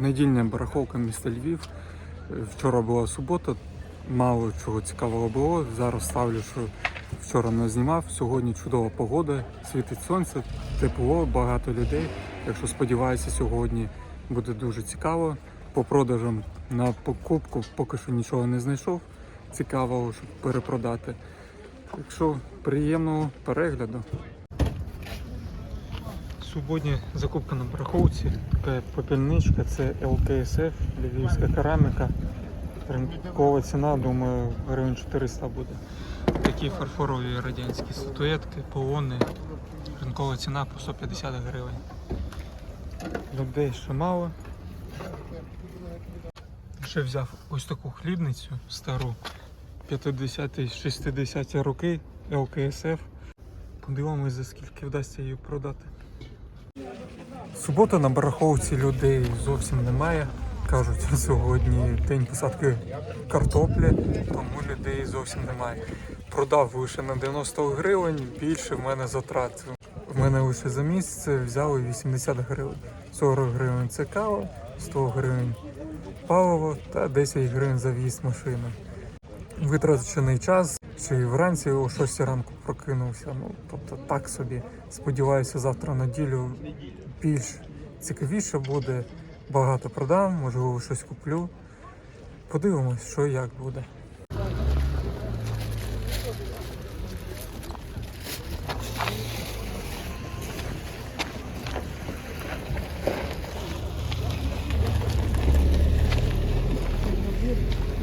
Недільна барахолка міста Львів. Вчора була субота, мало чого цікавого було. Зараз ставлю, що вчора не знімав. Сьогодні чудова погода, світить сонце, тепло, багато людей. Так що сподіваюся, сьогодні буде дуже цікаво. По продажам на покупку поки що нічого не знайшов цікавого, щоб перепродати. Так що приємного перегляду. Суботня закупка на барахолці, така попільничка, це ЛКСФ, львівська кераміка. Ринкова ціна, думаю, гривень 400 буде. Такі фарфорові радянські статуетки, полони. Ринкова ціна по 150 гривень. Людей ще мало. Ще взяв ось таку хлібницю стару 50-60 роки ЛКСФ. Подивимось, за скільки вдасться її продати. Субота на бараховці людей зовсім немає. Кажуть, сьогодні день посадки картоплі, тому людей зовсім немає. Продав лише на 90 гривень, більше в мене затрат. В мене лише за місяць взяли 80 гривень. 40 гривень це кава, 100 гривень паливо та 10 гривень за в'їзд машини. Витрачений час, чи вранці о 6 ранку прокинувся. Ну, тобто так собі. Сподіваюся, завтра неділю більш цікавіше буде. Багато продам, можливо, щось куплю. Подивимось, що і як буде.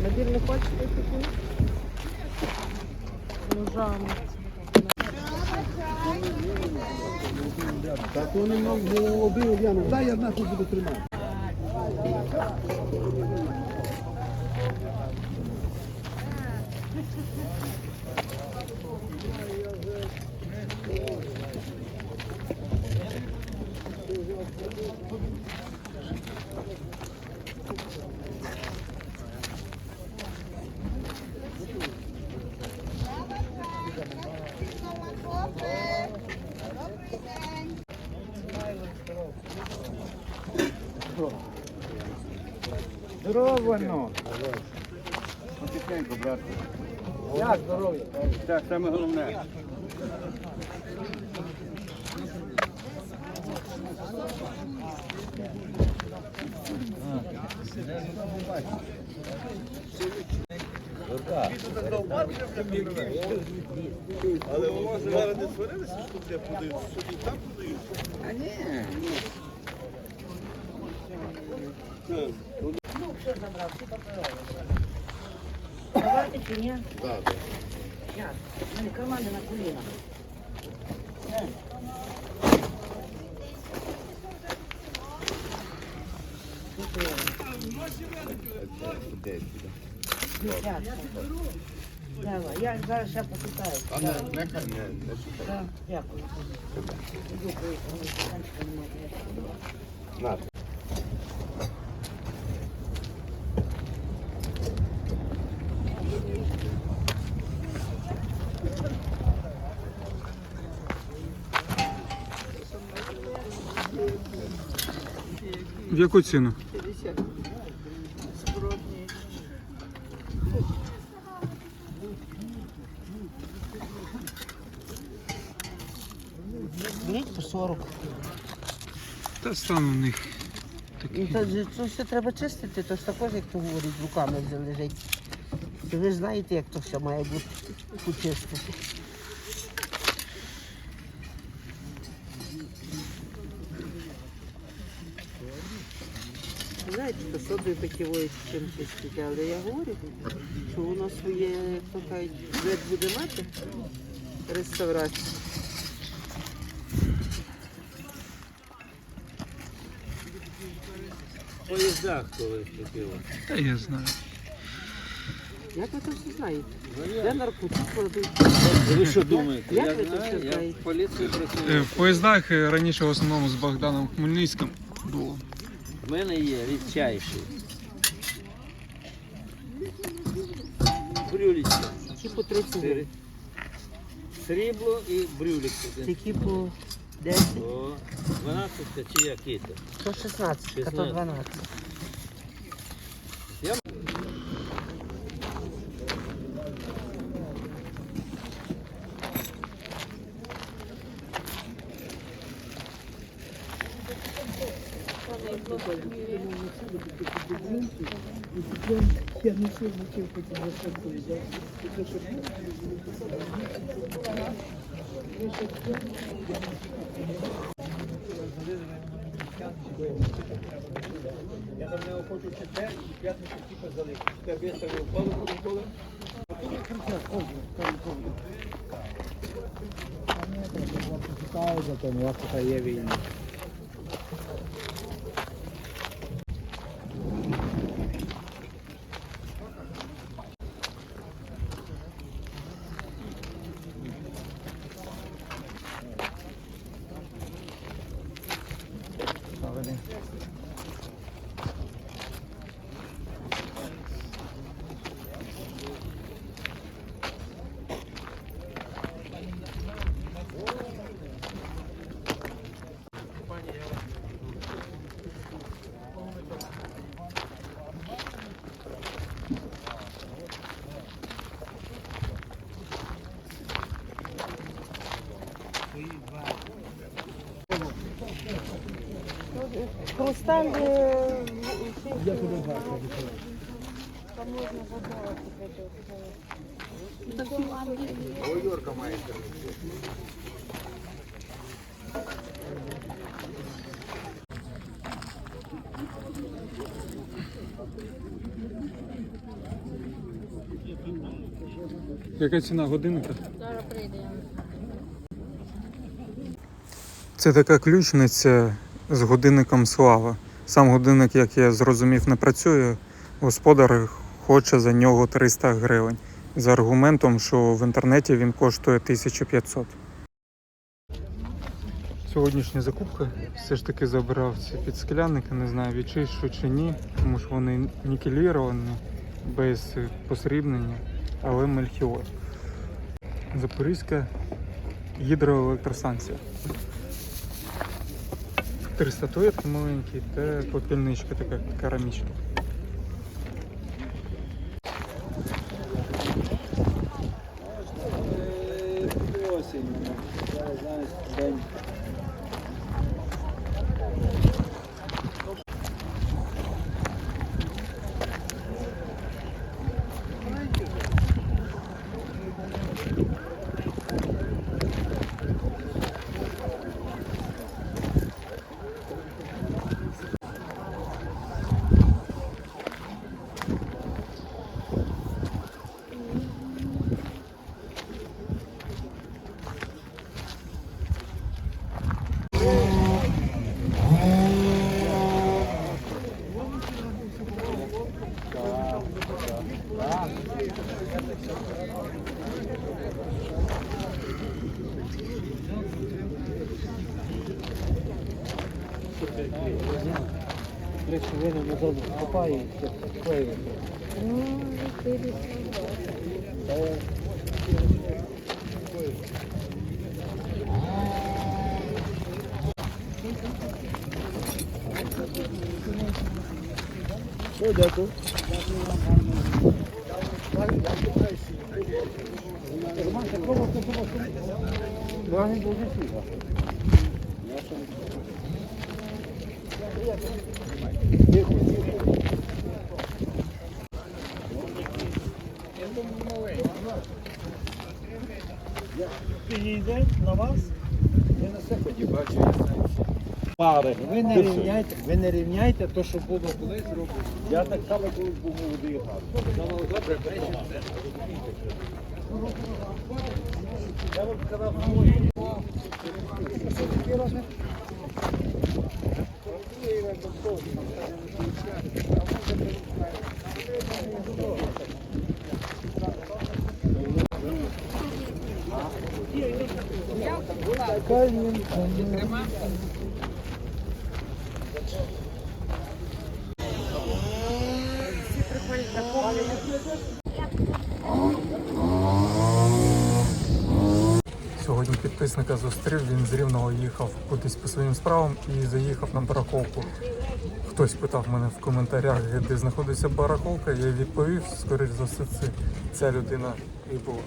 Набір не хочете такий? Ножами. Так вони мав голови, я ну дай я нахуй буду тримати. Здорово, ну. Потихеньку, брат. Як здоров'я? Так, саме головне. Але у вас зараз не сварилися, що тут я продають, що тут там продають? А ні. Давайте чи ні? Так, так. Як? У мене кармани на колінах. Давай, я зараз ще попитаю. А не, нехай не, не шукай. Так, Дякую. Іду, поїхали. Танчика немає. На. В яку ціну? Беріть по 40. Та стан у них Ну, такий. то, це все треба чистити, то ж також, як то говорять, руками вже лежить. То ви ж знаєте, як то все має бути почистити. Знаєте, то що ви такі ось чим чистити, але я говорю, що воно своє, як то кажуть, вид буде мати реставрацію. В поїздах колись купила. Та я знаю. Як ви це все знаєте? Де наркотик кладуть? Ви що думаєте? Як ви це все знаєте? в поліції Е, працюю. В поїздах е, раніше в основному з Богданом Хмельницьким було. В мене є рідчайший. Брюлічка. Ті по 30 гривень. Срібло і брюлік. Такі по 10, О, 12 чи який то? 116, а то 12. Я не все хотів потім розповідати. Я там не хочу четвер, і п'ятницю типу залив. Я виставив ніколи. Хрусталь е, Я туди бачу. там можна забрати. Яка ціна годинника? Зараз прийдемо. Це така ключниця з годинником слава. Сам годинник, як я зрозумів, не працює. Господар хоче за нього 300 гривень. За аргументом, що в інтернеті він коштує 1500. Сьогоднішня закупка все ж таки забрав ці підсклянники, не знаю відчищу чи ні, тому що вони нікеліровані, без посрібнення, але мельхіор. Запорізька гідроелектростанція. Три статуетки маленькі та попільничка така керамічна. Zobacz, kopaj się, kopaj się. No, Підійде на вас, ви на все ході бачите. Пари. Ви не рівняйте, ви не рівняйте то, що було колись робити. Я так само колись був молодий гад. Добре, Я вам сказав, Сьогодні підписника зустрів, він з Рівного їхав кудись по своїм справам і заїхав на барахолку. Хтось питав мене в коментарях, де знаходиться барахолка, я відповів, скоріш за все, це ця людина і була.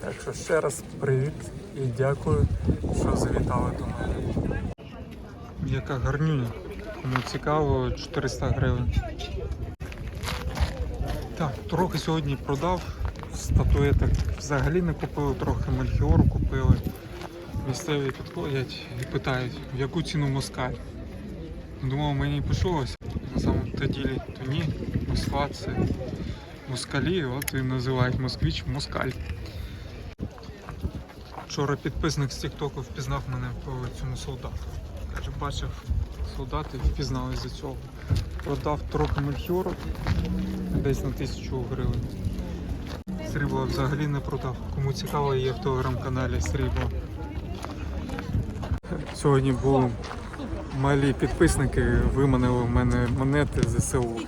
Так що ще раз привіт і дякую, що завітали до мене. Яка гарнюня. Кому цікаво, 400 гривень. Так, трохи сьогодні продав. Статуеток взагалі не купили, трохи мельхіору купили. Місцеві підходять і питають, в яку ціну москаль. Думав, мені пишалося. На самом то ділі то ні. Москва це москалі, от і називають москвич москаль. Вчора підписник з Тіктоку впізнав мене по цьому солдату. Каже, бачив солдати, впізнав із-за цього. Продав трохи мельхіору десь на тисячу гривень. Срібло взагалі не продав. Кому цікаво, є в телеграм-каналі Срібло. Сьогодні були малі підписники, виманили в мене монети ЗСУ.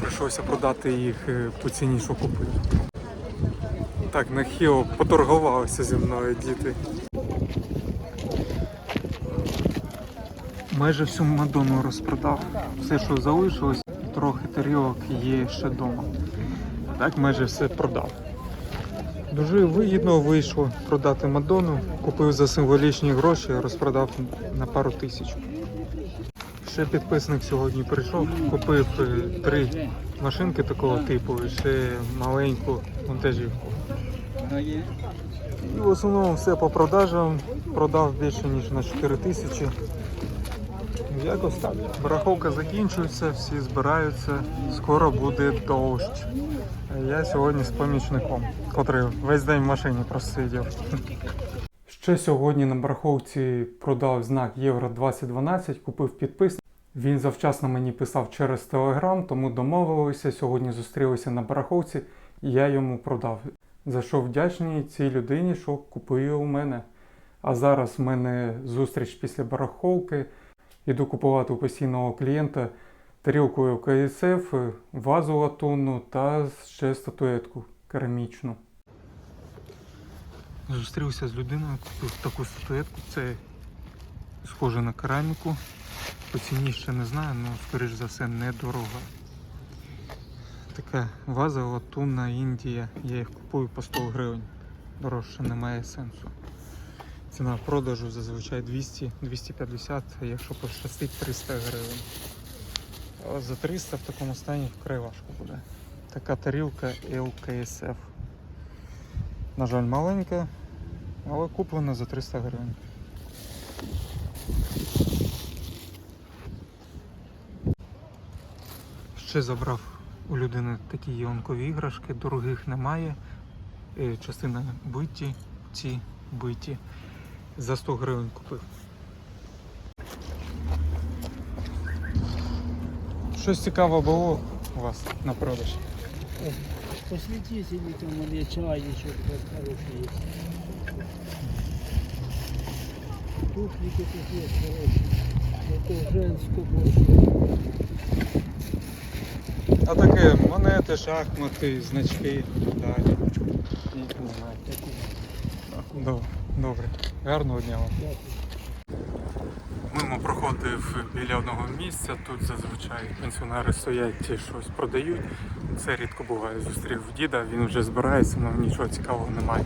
Прийшлося продати їх е, по ціні, що купив. Так, нахило поторгувалися зі мною діти. Майже всю Мадонну розпродав. Все, що залишилось, трохи тарілок є ще вдома. Так майже все продав. Дуже вигідно вийшло продати Мадонну. Купив за символічні гроші, розпродав на пару тисяч. Ще підписник сьогодні прийшов, купив е, три машинки такого типу і ще маленьку вантажівку. І в основному все по продажам. Продав більше ніж на 4 тисячі. Якось так. Бараховка закінчується, всі збираються. Скоро буде дощ. Я сьогодні з помічником, котрий весь день в машині просидів. Ще сьогодні на бараховці продав знак Євро 2012, купив підпис. Він завчасно мені писав через телеграм, тому домовилися. Сьогодні зустрілися на бараховці і я йому продав. За що вдячний цій людині, що купує у мене. А зараз в мене зустріч після бараховки. Іду купувати у постійного клієнта тарілку КСФ, вазу латунну та ще статуетку керамічну. Зустрівся з людиною, купив таку статуетку. Це схоже на кераміку. По ціні ще не знаю, але скоріш за все недорога. Така ваза латунна Індія. Я їх купую по 100 гривень. Дорожче немає сенсу. Ціна продажу зазвичай 200-250, якщо пощастить 300 гривень. Але за 300 в такому стані вкрай важко буде. Така тарілка LKSF. На жаль, маленька, але куплена за 300 гривень. Ще забрав у людини такі іонкові іграшки, дорогих немає. Е, Частина биті, ці биті. За 100 гривень купив. Щось цікаве було у вас на продаж. Посвітіть, там у мене чайничок хороший є. Туфлики тут є хороші. Женську больше. А таке монети, шахмати, значки далі. Їх немає. Добре. Добре. Гарного дня вам. Мимо проходив біля одного місця. Тут зазвичай пенсіонери стоять і щось продають. Це рідко буває. Зустрів діда, він вже збирається, але нічого цікавого немає.